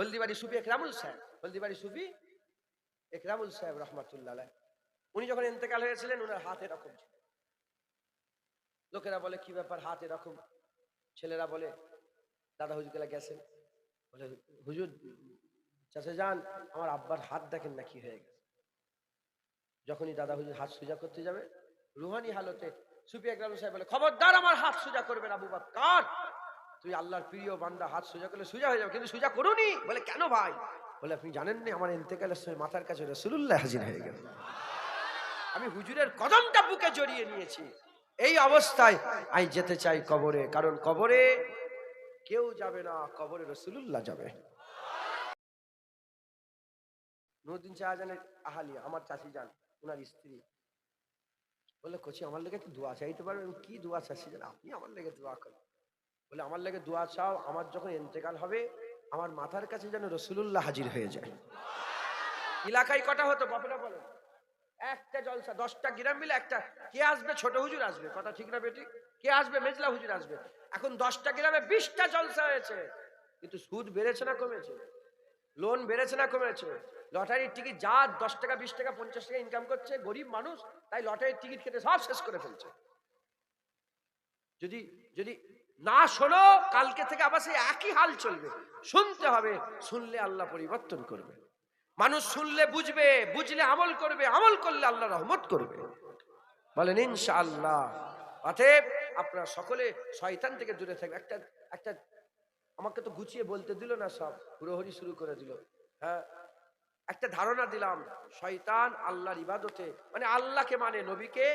হলদিবাড়ি সুফি একরামুল সাহেব, হলদিবাড়ি সুফি একরামুল সাহেব রহমাতুল্লাহ উনি যখন ইন্তেকাল হয়েছিলেন ওনার হাত এরকম ছিল। লোকেরা বলে, কি ব্যাপার, হাত এরকম? ছেলেরা বলে, দাদা হুজুর হুজুরকেলা গেছেন। বলে, হুজুর, চাচা যান, আমার আব্বার হাত দেখেন না কি হয়ে গেছে। যখনই দাদা হুজুর হাত সোজা করতে যাবে, রুহানি হালতে সুফি একরাম সাহেব বলে, খবরদার, আমার হাত সোজা করবেন, আবু বাক্কার। তুই আল্লাহর প্রিয় বান্দা, হাত সোজা করলে সোজা হয়ে যাবে, কিন্তু সোজা করুনি। বলে, কেন ভাই? বলে, আপনি জানেন না, আমার ইন্তেকালের সময় মাথার কাছে রসুল্লাহ হাজির হয়ে গেল। আমি হুজুরের কদমটা বুকে জড়িয়ে নিয়েছি। এই অবস্থায় আমি যেতে চাই কবরে, কারণ কবরে কেউ যাবে না, কবরে রসুল্লাহ যাবে। নুরুদ্দিন শাহজাহানের আহালি আমার চাচি যান ওনার স্ত্রী। বললে কচি, আমার লেগে একটু দোয়া চাইতে পারবেন? আমি কি দোয়া চাচ্ছি যেন আপনি আমার লেগে দোয়া করেন? বলে, আমার লেগে দোয়া চাও, আমার যখন ইন্তেকাল হবে, আমার মাথার কাছে যেন রসুল্লাহ হাজির হয়ে যায়। এলাকায় কটা হতো? বাপেরা বলেন একটা জলসা, দশটা গ্রাম মিলে একটা, কে আসবে? ছোট হুজুর আসবে। কথা ঠিক না বেটি? কে আসবে? মেজলা হুজুর আসবে। এখন দশটা গ্রামে বিশটা জলসা হয়েছে। কিন্তু সুদ বেড়েছে না কমেছে? লোন বেড়েছে না কমেছে? লটারির টিকিট, যা দশ টাকা, বিশ টাকা, পঞ্চাশ টাকা ইনকাম করছে, গরিব মানুষ, তাই লটারির টিকিট খেতে সব শেষ করে ফেলছে। যদি যদি না শোনো, কালকে থেকে আবার সেই একই হাল চলবে। শুনতে হবে, শুনলে আল্লাহ পরিবর্তন করবে। মানুষ শুনলে বুঝবে, বুঝলে আমল করবে, আমল করলে আল্লাহ রহমত করবে। বলেন, ইনশাআল্লাহ। অতএব আপনারা সকলে শয়তান থেকে দূরে থাকবে। একটা একটা আমাকে তো গুছিয়ে বলতে দিল না সব, হুড়োহুড়ি শুরু করে দিল। হ্যাঁ একটা ধারণা দিলাম, শয়তান আল্লাহর ইবাদতে মানে আল্লাহকে মানে নবীকে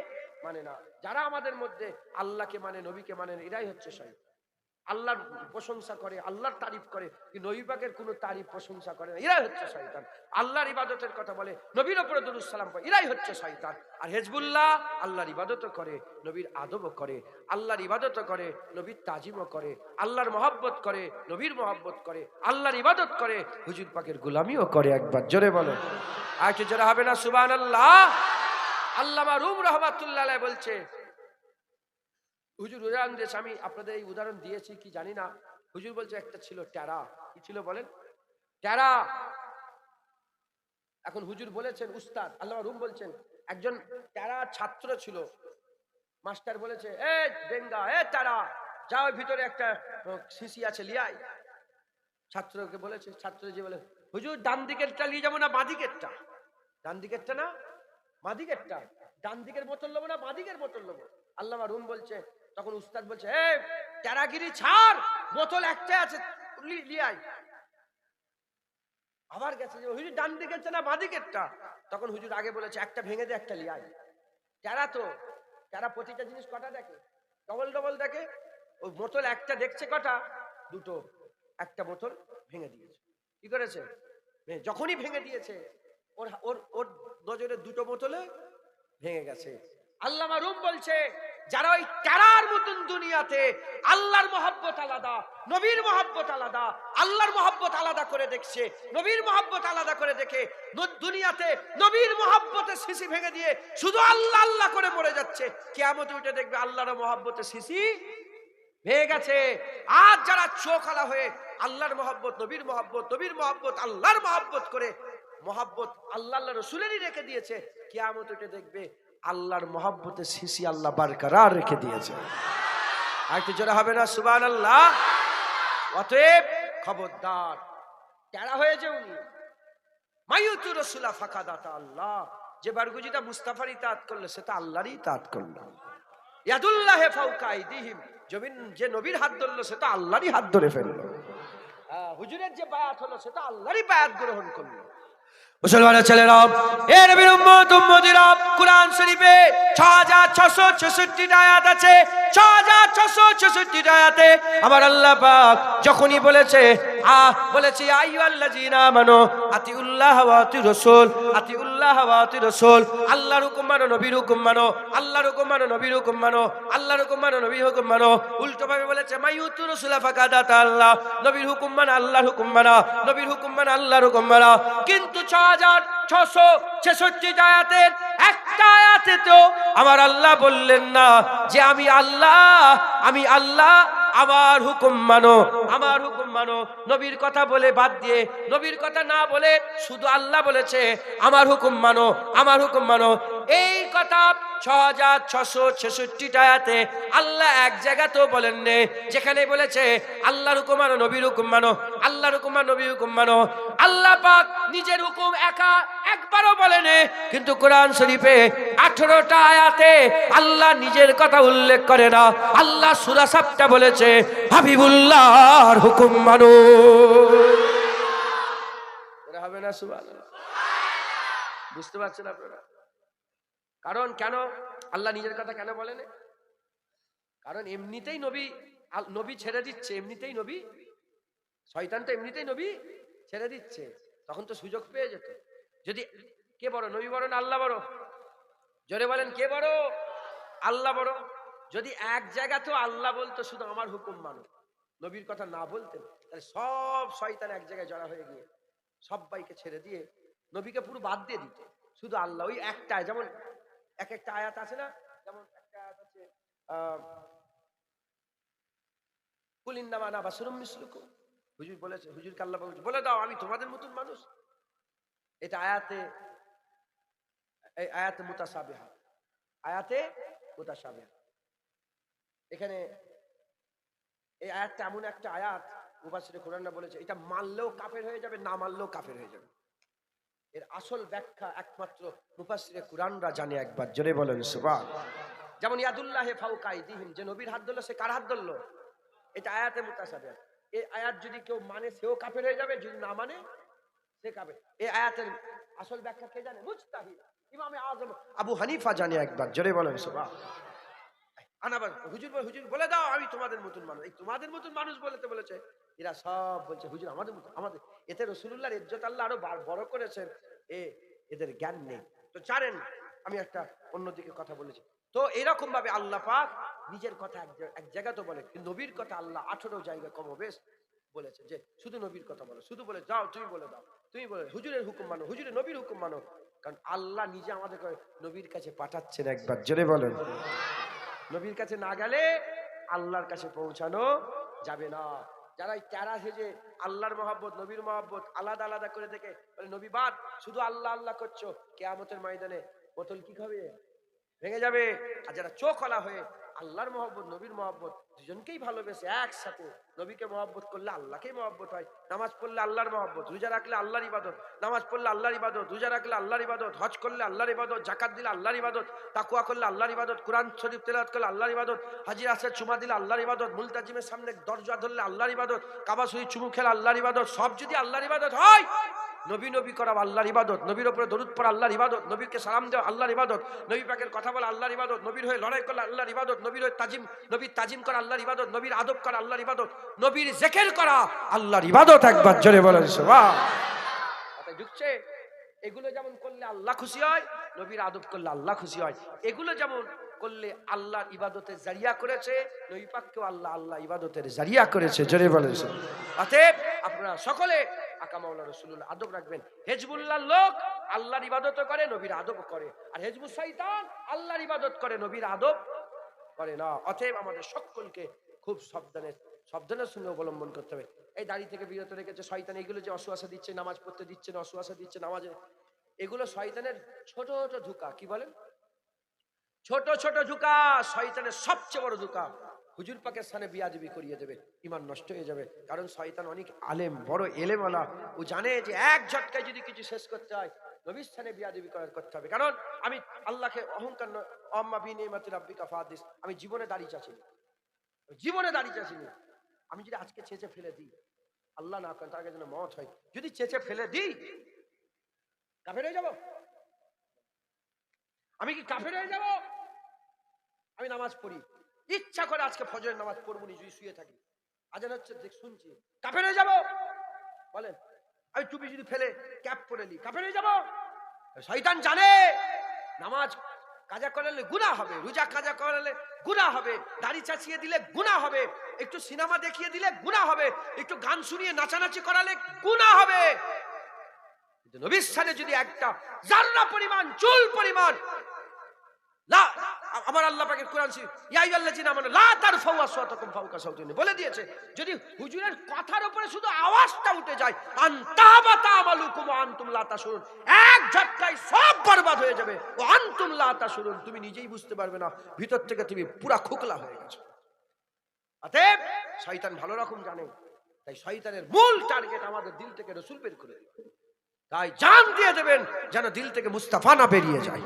মানে না। যারা আমাদের মধ্যে আল্লাহকে মানে নবীকে মানে এরাই হচ্ছে শয়তান। আল্লাহর প্রশংসা করে, আল্লাহর তারিফ করে নবীবাগের কোনো তারিফ, প্রশংসা করে না। এরাই হচ্ছে শয়তান। আল্লাহর ইবাদতের কথা বলে, নবীর ওপরে দরুদ সালাম পড়ে এরাই হচ্ছে শয়তান। আর হেজবুল্লাহ আল্লাহর ইবাদতও করে, নবীর আদবও করে, আল্লাহর ইবাদতও করে, নবীর তাজিমও করে, আল্লাহর মহব্বত করে, নবীর মহব্বত করে, আল্লাহর ইবাদত করে, হুজুর পাকের গুলামিও করে একবার। জোরে বলো আর কি জোরে হবে না? সুবান আল্লাহ আল্লামা রুম রহমাতুল্লাহ বলছে, হুজুর, উদাহরণ দিয়েছে, আমি আপনাদের এই উদাহরণ দিয়েছি, কি জানি না। হুজুর বলছে, একটা ছিল ট্যারা। কি ছিল বলেন? ট্যারা। এখন হুজুর বলেছেন, উস্তাদ আল্লাহ রুম বলছেন, একজন ট্যারা ছাত্র ছিল। মাস্টার বলেছে, এ বেঙ্গা এ ট্যারা যাও ভিতরে একটা শিশি আছে লিয়াই ছাত্রকে বলেছে, ছাত্র যে বলে, হুজুর, ডান দিকেরটা নিয়ে যাব না, বাঁ দিকেরটা? ডান দিকেরটা না বাঁ দিকেরটা ডান দিকের বোতল নেব না বাঁ দিকের বোতল নেব? আল্লাহ রুম বলছে, তখন উস্তাদ বলছে, এ ট্যারাগিরি ছাড়, বোতল একটাই আছে লিয়াই আবার গেছে যে, হুজুর ডান দিকেরটা না বাঁ দিকেরটা তখন হুজুর আগে বলেছে, একটা ভেঙে দে, একটা লিয়াই ট্যারা তো ট্যারা প্রতিটা জিনিস কটা দেখে? ডবল ডবল দেখে? ওই বোতল একটা দেখছে কটা? দুটো। একটা বোতল ভেঙে দিয়েছে। কি করেছে? যখনই ভেঙে দিয়েছে, ওর ওর ওর নজরে দুটো বোতলে ভেঙে গেছে। আল্লামা রুম বলছে, যারা ওই ট্যারার মতন দুনিয়াতে আল্লাহর মহব্বত আলাদা, নবীর মহব্বত আলাদা, আল্লাহর মহব্বত আলাদা করে দেখছে, নবীর মহব্বত আলাদা করে দেখে দুনিয়াতে নবীর মহব্বতে শিশি ভেঙে দিয়ে শুধু আল্লাহ আল্লাহ করে মরে যাচ্ছে। কেয়ামতে উঠে দেখবে আল্লাহর মহব্বতে শিশি ভেঙে গেছে। আজ যারা চোখ আলা হয়ে আল্লাহর মহব্বত, নবীর মহব্বত নবীর মহব্বত, আল্লাহর মহব্বত করে মহব্বত আল্লাহ রসুলেরই রেখে দিয়েছে, কেয়ামত উঠে দেখবে আল্লাহর মহব্বতে শিশি আল্লাহ বারকরার রেখে দিয়েছে। আর কি জোরে হবে না? সুবান আল্লাহ অতএব খবরদার, টেরা হয়েছে উনি মায়ুতু রসুলা ফাঁকা দাতা আল্লাহ। যে বারগুজিটা মুস্তাফার ইতাত করল, সেটা আল্লাহরই ইতাত করল। ইয়াদুল্লাহ ফাউকা আইদিহিম, জমিন যে নবীর হাত ধরলো, সেটা আল্লাহরই হাত ধরে ফেলল। হুজুরের যে বায়াত হলো, সেটা আল্লাহরই বায়াত গ্রহণ করল। মুসলমানের ছেলেরা এ কোরআন শরীফে ছ কুরআন ছশো 6666 আয়াত আছে 6666 আয়াতে আমার আল্লাহ পাক যখনই বলেছে আ, বলেছে আইয়ুহাল্লাযীনা আমানু, আতিউল্লাহ ওয়া আতিউর রাসূল আতিউল্লাহ ওয়া আতিউর রাসূল আল্লাহর হুকুম মানো, নবীর হুকুম মানো, আল্লাহর হুকুম মানো, নবীর হুকুম মানো, আল্লাহর হুকুম মানো, নবীর হুকুম মানো। উল্টো ভাবে বলেছে মাইয়ুতু রাসূলা ফাকাদাত আল্লাহ, নবীর হুকুম মানা, আল্লাহর হুকুম মানা, নবীর হুকুম মানা, আল্লাহর হুকুম মানা। কিন্তু ছ হাজার ছশো ছেষট্টি আয়াতের একটা আয়াতে তো আমার আল্লাহ বললেন না যে, আমি আল্লাহ আমি আল্লাহ আমার হুকুম মানো, আমার হুকুম মানো। নবীর কথা বলে বাদ দিয়ে, নবীর কথা না বলে শুধু আল্লাহ বলেছে, আমার হুকুম মানো, আমার হুকুম মানো। এই কথা আয়াতে আল্লাহ নিজের কথা উল্লেখ করে না। আল্লাহ সুরা সাপটা বলেছে, হাবিবুল্লাহর হুকুম মানো। হবে না বুঝতে পারছেন আপনারা? কারণ কেন? আল্লাহ নিজের কথা কেন বলেন? কারণ এমনিতেই নবী নবী ছেড়ে দিচ্ছে, এমনিতেই নবী, শয়তান তো এমনিতেই নবী ছেড়ে দিচ্ছে। তখন তো সুযোগ পেয়ে যেত। যদি কে বড়? নবী বড় না আল্লাহ বড়? জোরে বলেন, কে বড়? আল্লাহ বড়। যদি এক জায়গা তো আল্লাহ বলতো, শুধু আমার হুকুম মানো। নবীর কথা না বলতেন, তাহলে সব শয়তান এক জায়গায় জড়া হয়ে গিয়ে সবাইকে ছেড়ে দিয়ে নবীকে পুরো বাদ দিয়ে দিত। শুধু আল্লাহ, ওই একটা যেমন এক একটা আয়াত আছে না? যেমন একটা আয়াত আছে আমি তোমাদের মতন মানুষ। এটা আয়াতে আয়াতে এখানে এই আয়াতটা এমন একটা আয়াত, মুফাসসিরে কোরআনরা বলেছে, এটা মানলেও কাফের হয়ে যাবে, না মানলেও কাফের হয়ে যাবে। এর আসল ব্যাখ্যা একমাত্র মুফাসসিরে কোরআনরা জানে একবার। জোরে বলেন, সুবহান। যেমন ইয়াদুল্লাহে ফাউকাই দিহিম যে নবীর হাত ধরলো, সে কার হাত ধরলো? এটা আয়াতে মুতাসাবিহা এই আয়াত যদি কেউ মানে সেও কাফের হয়ে যাবে, যদি না মানে সে কাফের। এই আয়াতের আসল ব্যাখ্যা কে জানে? মুজতাহিদ। ইমামে আজম আবু হানিফা জানে একবার। জোরে বলেন, সুবহান। আনাবার হুজুর হুজুর বলে দাও, আমি তোমাদের মতন মানুষ। এই তোমাদের মতন মানুষ বলেছে। এরা সব বলছে, হুজুর, আমাদের আমাদের, এতে রসুল্লাহর ইজ্জত আল্লাহ আরও বড় করেছেন। এ, এদের জ্ঞান নেই। তো জানেন, আমি একটা অন্যদিকে কথা বলেছি। তো এরকম ভাবে আল্লাহ পাক নিজের কথা এক জায়গা- এক জায়গা তো বলে নবীর কথা আল্লাহ আঠারো জায়গা কম বেশ বলেছে যে, শুধু নবীর কথা বলো, শুধু বলে যাও, তুমি বলে দাও, তুমি বলে, হুজুরের হুকুম মানো, হুজুরের নবীর হুকুম মানো। কারণ আল্লাহ নিজে আমাদেরকে নবীর কাছে পাঠাচ্ছেন একবার, জোরে বলেন। নবীর কাছে না গেলে আল্লাহর কাছে পৌঁছানো যাবে না। যারা তেরা সেজে আল্লাহর মহাব্বত, নবীর মহাব্বত আলাদা আলাদা করে দেখে, বলে, নবী, বাদ, শুধু আল্লাহ আল্লাহ করছ, কেয়ামতের ময়দানে বোতল কি খাবে? ভেঙে যাবে। আর যারা চোখ হয়ে আল্লাহর মহব্বত নবীর মহব্বত দুজনকেই ভালোবেসে একসাথে নবীকে মহব্বত করলে আল্লাহকেই মহব্বত হয় নামাজ পড়লে আল্লাহর মহব্বত রোজা রাখলে আল্লাহর ইবাদত নামাজ পড়লে আল্লাহর ইবাদত রোজা রাখলে আল্লাহর ইবাদত হজ করলে আল্লাহর ইবাদত জাকাত দিলে আল্লাহর ইবাদত তাকুয়া করলে আল্লাহর ইবাদত কোরআন শরীফ তেলাওয়াত করলে আল্লাহর ইবাদত হাজির আসে চুমা দিলে আল্লাহর ইবাদত মুলতাজিমের সামনে দরজা ধরলে আল্লাহর ইবাদত কাবা শরীফ চুমু খেলে আল্লাহর ইবাদত সব যদি আল্লাহর ইবাদত হয় নবী নবী করা আল্লাহর ইবাদত, নবীর উপরে দরুদ পড়া আল্লাহর ইবাদত, নবীকে সালাম দেওয়া আল্লাহর ইবাদত, নবী পাকের কথা বলা আল্লাহর ইবাদত, নবীর হয়ে লড়াই করলে আল্লাহর ইবাদত, নবীর হয়ে তাজিম নবীর তাজিম করা আল্লাহর ইবাদত, নবীর আদব করা আল্লাহর ইবাদত, নবীর জেকের করা আল্লাহর ইবাদত একবার জোরে বলেন কথায় ঢুকছে, এগুলো যেমন করলে আল্লাহ খুশি হয়, নবীর আদব করলে আল্লাহ খুশি হয়। এগুলো যেমন করলে আল্লাহর ইবাদতের জারিয়া করেছে, নবী পাককেও আল্লাহ আল্লাহ ইবাদতের জারিয়া করেছে, জোরে বলেন অতএব আপনারা সকলে আকা মাওলা আদব রাখবেন। হেজবুল্লাহ লোক আল্লাহর ইবাদত করে, নবীর আদব করে। আর হেজবুল শৈতান আল্লাহর ইবাদত করে, নবীর আদব করে না। অতএব আমাদের সকলকে খুব সাবধানে সাবধানের সঙ্গে অবলম্বন করতে হবে। এই দাড়ি থেকে বিরত রেখেছে শয়তান, এগুলো যে অসুয়াশা দিচ্ছে, নামাজ পড়তে দিচ্ছে না, অসুয়াশা দিচ্ছে নামাজে, এগুলো শয়তানের ছোট ছোট ঝুঁকা, কি বলেন? ছোট ছোট ঝুঁকা, শয়তানের সবচেয়ে বড় ঝুঁকা। হুজুর পাকের স্থানে বিয়াজবি করিয়ে দেবে ইমান নষ্ট হয়ে যাবে। কারণ শয়তান অনেক আলেম বড় এলেমওয়ালা। ও জানে যে এক ঝটকায় যদি কিছু শেষ করতে হয় নবীর স্থানে বিয়াজবি করার করতে হবে। কারণ আমি আল্লাহকে অহংকার নয়, বিন ফাদিস আমি জীবনে দাঁড়িয়ে চাচ্ছি জীবনে দাঁড়িয়ে চাচ্ছি আমি যদি আজকে চেঁচে ফেলে দিই আল্লাহ না করেন তার যেন মত হয়। যদি চেঁচে ফেলে দিই কাফের হয়ে যাব? আমি কি কাফের হয়ে যাব? আমি নামাজ পড়ি। ইচ্ছা করে আজকে ফজরের নামাজ পড়ব নি যদি শুয়ে থাকি। আজান হচ্ছে, দেখ, শুনছি। কাফের হয়ে যাব? বলেন, আমি টুপি যদি ফেলে ক্যাপ পরে নি কাফের হয়ে যাব? শয়তান জানে, নামাজ কাজা করালে গুনাহ হবে, রোজা কাজা করালে গুনাহ হবে, দাড়ি চাচিয়ে দিলে গুনাহ হবে, একটু সিনেমা দেখিয়ে দিলে গুনাহ হবে, একটু গান শুনিয়ে নাচানাচি করালে গুনাহ হবে। নবীর যদি একটা জাররা পরিমাণ, চুল পরিমাণ আমার আল্লাহ পাকের কোরআন শরীফ, ইয়া আইয়ুহাল্লাযিনা আমানু লা তারফাউ আসওয়াতাকুম ফাওকা সাউতিন বলে দিয়েছে, যদি হুজুরের কথার উপরে শুধু আওয়াজটা উঠে যায় আনতাবাতা আমালুকুম আনতুম লা তাশুরুন এক ঝটকায় সব বরবাদ হয়ে যাবে। ও আনতুম লা তাশুরুন তুমি নিজেই বুঝতে পারবে না, ভিতর থেকে তুমি পুরা খোকলা হয়ে গেছো। অতএব, শয়তান ভালো রকম জানে, তাই শয়তানের মূল টার্গেট আমাদের দিল থেকে রসুল বের করে। তাই জান দিয়ে দেবেন, যেন দিল থেকে মুস্তাফা না বেরিয়ে যায়।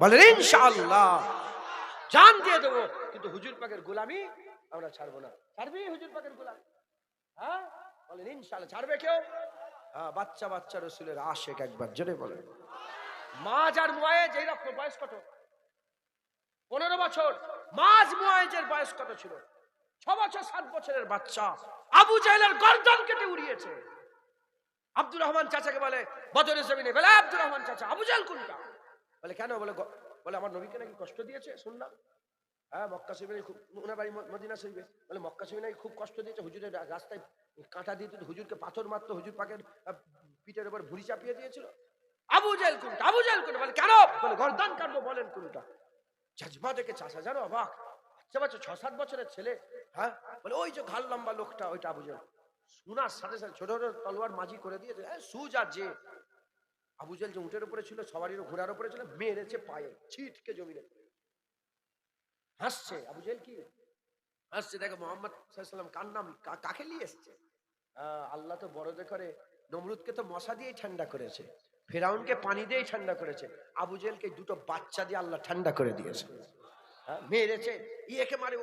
বলেন, ইনশাআল্লাহ। জান দিয়ে দেবো। কিন্তু হুজুর পাকের গোলামি আমরা ছাড়বো না। ছাড়বি হুজুর পাকের গোলামি? হ্যাঁ? বলেন, ইনশাআল্লাহ ছাড়বে কেউ? হ্যাঁ বাচ্চা বাচ্চা রসুলের আশেক একবার, জোরে বলেন। মাঝ আর মুয়ায়েজ এই রকম বয়স কত? পনেরো বছর। মাঝ মুয়ায়েজের বয়স কত ছিল? ছ বছর, সাত বছরের বাচ্চা। আবু জাহেলের গর্দন কেটে উড়িয়েছে। আব্দুর রহমান চাচাকে বলে, বদরের জমিনে, বলে আব্দুর রহমান চাচা, আবু জাহেল কোনটা? বলে, কেন? বলে বলে আমার নবীকে নাকি কষ্ট দিয়েছে? শুনলাম। হ্যাঁ মক্কা শরীফে খুব ওনার বাড়ি মদিনা শরীফে। বলে মক্কা শরীফে নাকি খুব কষ্ট দিয়েছে? হুজুরের রাস্তায় কাঁটা দিয়ে হুজুরকে পাথর মারতো হুজুর আহ, পিঠের উপর ভুড়ি চাপিয়ে দিয়েছিল। আবু জাহেল কোনটা? আবু জাহেল কোনটা? বলে কেন? বলে গর্দান কাটবো বলেন কোনটা? জাজমা দেখে চাষা জানো অবাক। বাচ্চা বাচ্চা ছ সাত বছরের ছেলে হ্যাঁ? বলে ওই যে ঘাল লম্বা লোকটা ওইটা আবু জাহেল। শোনার সাথে সাথে ছোট ছোট তলোয়ার মাঝি করে দিয়েছে হ্যাঁ সুজ আর যে। আবু জাহেল যে উটের উপরে ছিল, সবারই ঘোড়ার উপরে ছিল, মেরেছে পায়ে, ছিটকে জমিনে হাসছে, আবু জাহেল কি? হাসছে, দেখো মোহাম্মদ কার নাম কাকে নিয়ে এসছে? আল্লাহ তো বড় করে নমরুদকে তো মশা দিয়েই ঠান্ডা করেছে, ফেরাউনকে পানি দিয়েই ঠান্ডা করেছে, আবু জেলকে দুটো বাচ্চা দিয়ে আল্লাহ ঠান্ডা করে দিয়েছে। হ্যাঁ মেরেছে, ইয়েকে মারে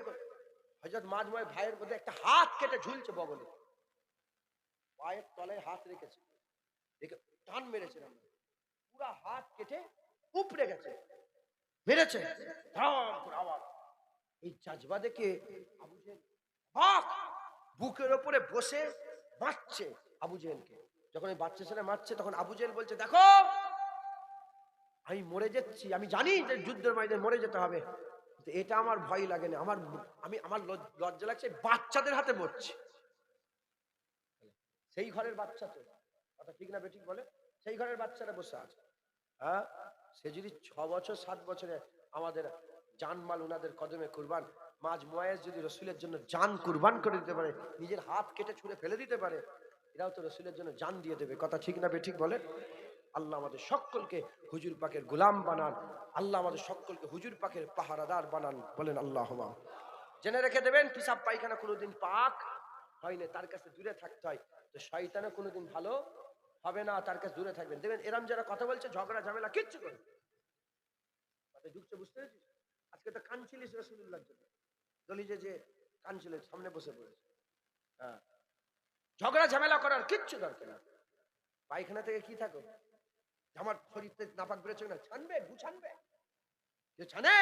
হজরত মাঝময় ভাইয়ের মধ্যে একটা হাত কেটে ঝুলছে বগলে। পায়ের তলায় হাত রেখেছে। দেখে টান মেরেছে পুরা হাত কেটে উপড়ে গেছে। মেরেছে। এই জাজবা দেখে বুকের ওপরে বসে মারছে আবু জেহেলকে। যখন এই বাচ্চা ছেলে মারছে, তখন আবু জেহেল বলছে, দেখো, আমি মরে যাচ্ছি। আমি জানি যে যুদ্ধের ময়দানে মরে যেতে হবে। এটা আমার ভয় লাগে না। আমার আমি, আমার লজ- লজ্জা লাগছে। বাচ্চাদের হাতে মরছে। সেই ঘরের বাচ্চা তো। কথা ঠিক না বেঠিক বলে, সেই ঘরের বাচ্চারা বসে আছে। হ্যাঁ সে যদি ছ বছর, সাত বছরে আমাদের জানমাল ওনাদের কদমে কুরবান, মাঝ মোয়াজ যদি রসুলের জন্য জান কুরবান করে দিতে পারে, নিজের হাত কেটে ছুঁড়ে ফেলে দিতে পারে, এরাও তো রসুলের জন্য জান দিয়ে দেবে। কথা ঠিক না বেঠিক বলে? আল্লাহ আমাদের সকলকে হুজুর পাকের গোলাম বানান, আল্লাহ আমাদের সকলকে হুজুর পাকের পাহারাদার বানান, বলেন আল্লাহ জেনে রেখে দেবেন, পিসাব পায়খানা কোনোদিন পাক হয় না তার কাছে দূরে থাকতে হয়। তো শয়তানও কোনোদিন ভালো হবে না, তার কাছে দূরে থাকবেন। দেখবেন এরম যারা কথা বলছে, ঝগড়া, ঝামেলা, কিচ্ছু করে। ঢুকছে, বুঝতে পেরেছিস? আজকে তো কানছিলিস রসুল্লাহর জন্য। দলিজে যে কানছিল সামনে বসে পড়েছে। হ্যাঁ। ঝগড়া, ঝামেলা করার কিচ্ছু দরকার না। পায়খানা থেকে কি থাকো? আমার শরীর নাপাক বেরোচ্ছে না ছানবে গুছানবে যে ছানে?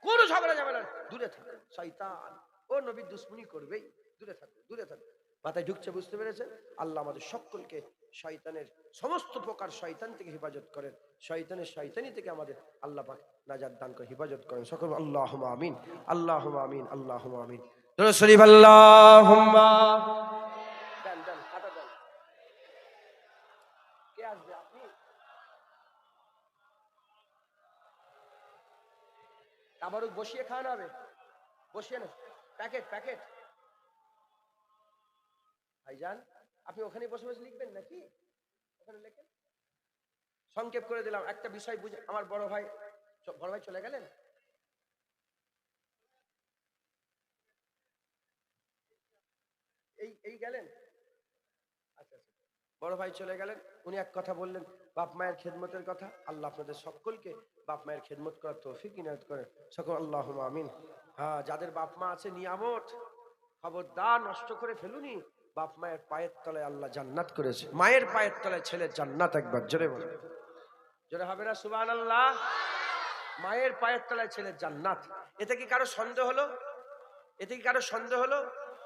কোনো ঝগড়া, ঝামেলা দূরে থাকো। শয়তান। ও নবীর দুশ্মনী করবেই। দূরে থাকো দূরে থাকো। মাথায় ঢুকছে, বুঝতে পেরেছেন? আল্লাহ আমাদের সকলকে শয়তানের সমস্ত প্রকার শয়তান থেকে হেফাজত করেন। শয়তানের শয়তানি থেকে আমাদের আল্লাহ পাক নাজাত দান করে, হেফাজত করেন। সকল আল্লাহ আমিন আল্লাহ আমিন আল্লাহ আমিন। শরীফ কে আসবে? আপনি? তাবারুক বসিয়ে খাওয়ানো হবে। বসিয়ে না। Packet packet. ভাইজান? আপনি ওখানে বসে বসে লিখবেন নাকি? ওখানে লেখেন। সংক্ষেপ করে দিলাম, একটা বিষয় বুঝে, আমার বড় ভাই বড় ভাই চলে গেলেন? এই এই গেলেন? আচ্ছা আচ্ছা। বড় ভাই চলে গেলেন, উনি এক কথা বললেন, বাপ মায়ের খেদমতের কথা, আল্লাহ আপনাদের সকলকে বাপ মায়ের খেদমত করার তৌফিক, ইনায়ত করেন। সকল আল্লাহ আমিন। হ্যাঁ যাদের বাপ মা আছে, নিয়ামত, খবরদার, নষ্ট করে ফেলুনি বাপ মায়ের পায়ের তলায় আল্লাহ জান্নাত করেছে। মায়ের পায়ের তলায় ছেলের জান্নাত একবার, জোরে বলে। জোরে হবে না সুবান আল্লাহ মায়ের পায়ের তলায় ছেলের জান্নাত। এতে কি কারও সন্দেহ হলো? এতে কি কারও সন্দেহ হলো?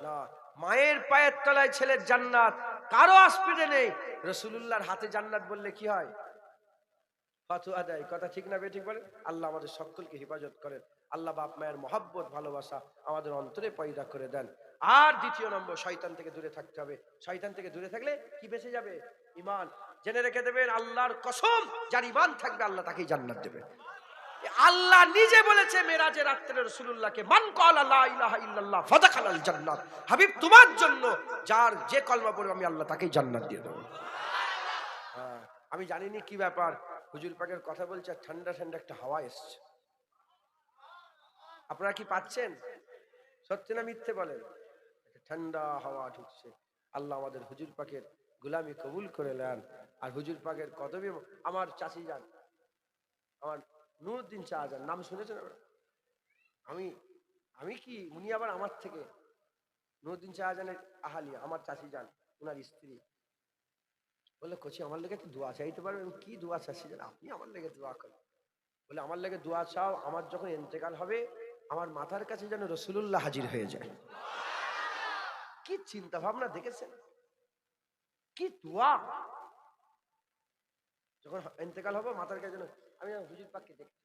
না। মায়ের পায়ের তলায় ছেলের জান্নাত, কারও আসপিডে নেই। রসুলুল্লাহর হাতে জান্নাত বললে কি হয়? কথা ঠিক না বেঠিক বলে? আল্লাহ আমাদের সকলকে হেফাজত করেন। আল্লাহ বাপ মায়ের মহাব্বত ভালোবাসা আমাদের অন্তরে পয়দা করে দেন। আর দ্বিতীয় নম্বর শয়তান থেকে দূরে থাকতে হবে। শয়তান থেকে দূরে থাকলে কি বেঁচে যাবে? ইমান জেনে রেখে দেবেন আল্লাহর কসম যার ইমান থাকবে আল্লাহ তাকেই জান্নাত দেবে। আল্লাহ নিজে বলেছে মেরাজে রাত্রে রসুল্লাহকে মান কল আল্লাহ জান্নাত। হাবিব তোমার জন্য যার যে কলমা পড়বে আমি আল্লাহ তাকেই জান্নাত দিয়ে দেবো। হ্যাঁ, আমি জানিনি কি ব্যাপার। হুজুর পাকের কথা বলছে ঠান্ডা ঠান্ডা একটা হাওয়া এসছে। আপনারা কি পাচ্ছেন? সত্যি না মিথ্যে বলেন? ঠান্ডা হাওয়া ঢুকছে। আল্লাহ আমাদের হুজুর পাকের গুলামি কবুল করে নেন। আর হুজুর পাকের কদমে আমার চাষি যান। আমার নুরুদ্দিন শাহজাহান নাম শুনেছেন? আমি আমি কি, উনি আবার আমার থেকে? নুরুদ্দিন শাহজাহানের আহালি আমার চাষি যান ওনার স্ত্রী। বলে, কচি, আমার লেগে একটু দোয়া চাইতে পারবেন কি দোয়া চাচ্ছি? যান আপনি আমার লেগে দোয়া করেন। বলে, আমার লেগে দোয়া চাও, আমার যখন ইন্তেকাল হবে আমার মাথার কাছে যেন রসুল্লাহ হাজির হয়ে যায়। কি চিন্তা ভাবনা দেখেছেন? কি দোয়া? যখন ইন্তেকাল হবে, মাথার কাছে যেন আমি হুজুর পাককে দেখি।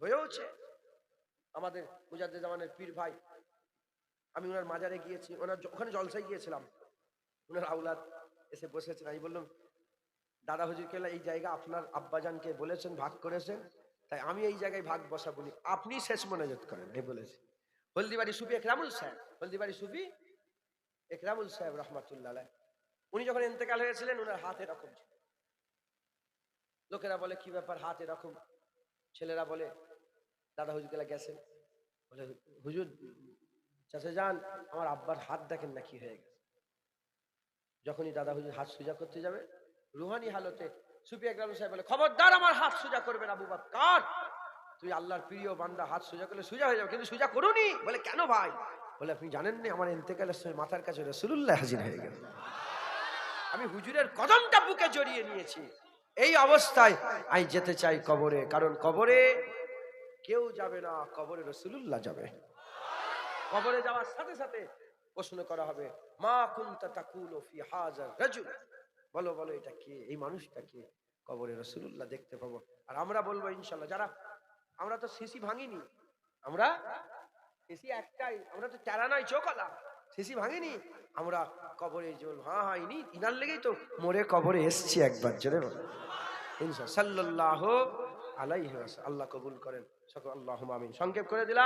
হয়েওছে আমাদের মুজাদ্দে জামানের পীর ভাই, আমি ওনার মাজারে গিয়েছি, ওনার ওখানে জলসায় গিয়েছিলাম। ওনার আউলাদ এসে বসেছেন। আমি বললাম, দাদা হুজুর কেলা, এই জায়গা আপনার আব্বাজানকে বলেছেন, ভাগ করেছেন? তাই আমি এই জায়গায় ভাগ বসা বলি আপনি শেষ মনোযোগ করেন এই বলেছি। হলদিবাড়ি সুফি একরামুল সাহেব, হলদিবাড়ি সুফি একরামুল সাহেব রহমাতুল্লাহ। উনি যখন ইন্তেকাল হয়েছিলেন ওনার হাত এরকম ছিল। লোকেরা বলে, কি ব্যাপার, হাত এরকম? ছেলেরা বলে, দাদা হুজুর কেলা গেছেন? বলে, হুজুর চাষে যান, আমার আব্বার হাত দেখেন না কি হয়ে গেছে। যখনই দাদা হুজুর হাত সোজা করতে যাবে, রুহানি হালতে সুফি একরাম সাহেব বলে, খবরদার আমার হাত সোজা করবে না বুবা কার তুই আল্লাহর প্রিয় বান্দা, হাত সোজা করলে সোজা হয়ে যাবে, কিন্তু সোজা করুনি। বলে, কেন ভাই? বলে, আপনি জানেন না, আমার ইন্তেকালের সময় মাথার কাছে রসুল্লাহ হাজির হয়ে গেল। আমি হুজুরের কদমটা বুকে জড়িয়ে নিয়েছি। এই অবস্থায় আমি যেতে চাই কবরে, কারণ কবরে কেউ যাবে না, কবরে রসুল্লাহ যাবে। কবরে যাওয়ার সাথে সাথে প্রশ্ন করা হবে, মা কুনতা তাকুলু ফি হাজার রাজুল? বলো বলো, এটা কে? এই মানুষটা কে? কবরে রসুল্লাহ দেখতে পাবো। আর আমরা বলব ইনশাল্লাহ যারা আমরা তো শিশি ভাঙিনি আমরা শিশি একটাই আমরা তো চারা নাই চোখলা শিশি ভাঙিনি আমরা কবরে বলব, হ্যাঁ হ্যাঁ ইনি ইনার লেগেই তো মরে কবরে এসছি একবার জোরে ইনশা সাল্লাল্লাহু আলাইহি আল্লাহ কবুল করেন সকল আল্লাহুম্মা আমিন। সংক্ষেপ করে দিলাম।